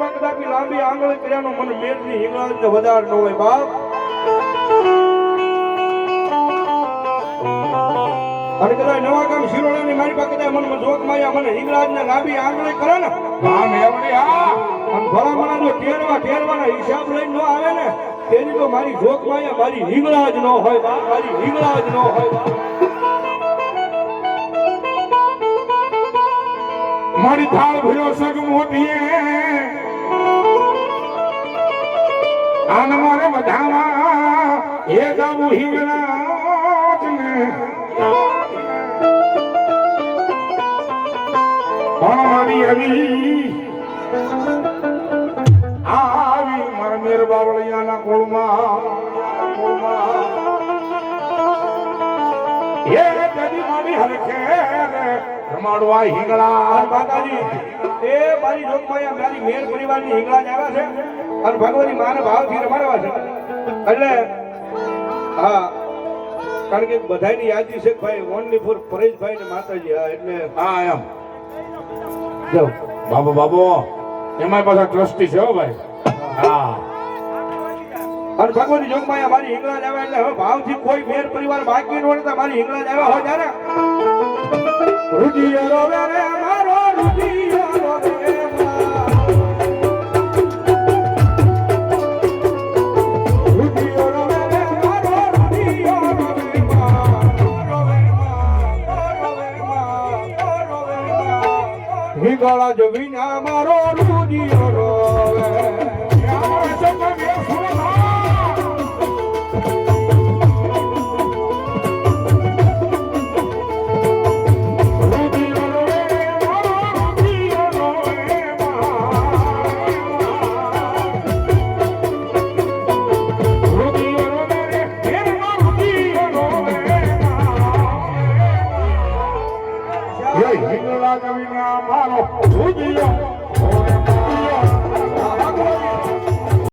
લાંબી આંગળી કર્યાનો મને મેરની હિંગળાજ ને વધાર ન હોય બાપ. અને કદાચ નવા ગામ શિરોડાની મારી પાસે મન જોક માયા મને હિંગળાજ ને લાંબી આંગળી કરે ને હા મેવડી આ અને ભલામણા જો ટેરવા ટેરવાના હિસાબ લઈને ન આવે ને તેની તો મારી જોક માયા મારી હિંગળાજ ન હોય બાપ મારી હિંગળાજ ન હોય બાપ. મારી થાળ ભર્યો સગ મોતીએ આન મારે બધામાં એ ગાવું હિંગળાજ ને પણ મારી આવી આવી મારા મેર બાવળિયાના કોળમાં કોળમાં એ જડી મારી હરખે રમાડવા હિંગળા. માતાજી એ મારી જોગમાયા મારી મેર પરિવારની હિંગળાજ આવ્યા છે. અને ભગવતી માના ભાવથી રમાડવા છે. એટલે હા કારણ કે બધાની યાદી છે ભાઈ ઓનલી ફોર પરેશભાઈ ને માતાજી હા એટલે હા એમ. બાબો બાબો એમાં પાછા ટ્રસ્ટી છે હો ભાઈ. હા. અને ભગવતી જોગમાયા મારી હિંગળાજ આવ્યા એટલે હવે ભાવથી કોઈ મેર પરિવાર બાકી ન હોય મારી હિંગળાજ આવ્યા હોય ત્યારે રુધિર રોવે રે મારો રોવે રે મારો રુધિર રોવે મારો. રોવે મારો, હિંગળા જ વિના મારો રુધિર મારો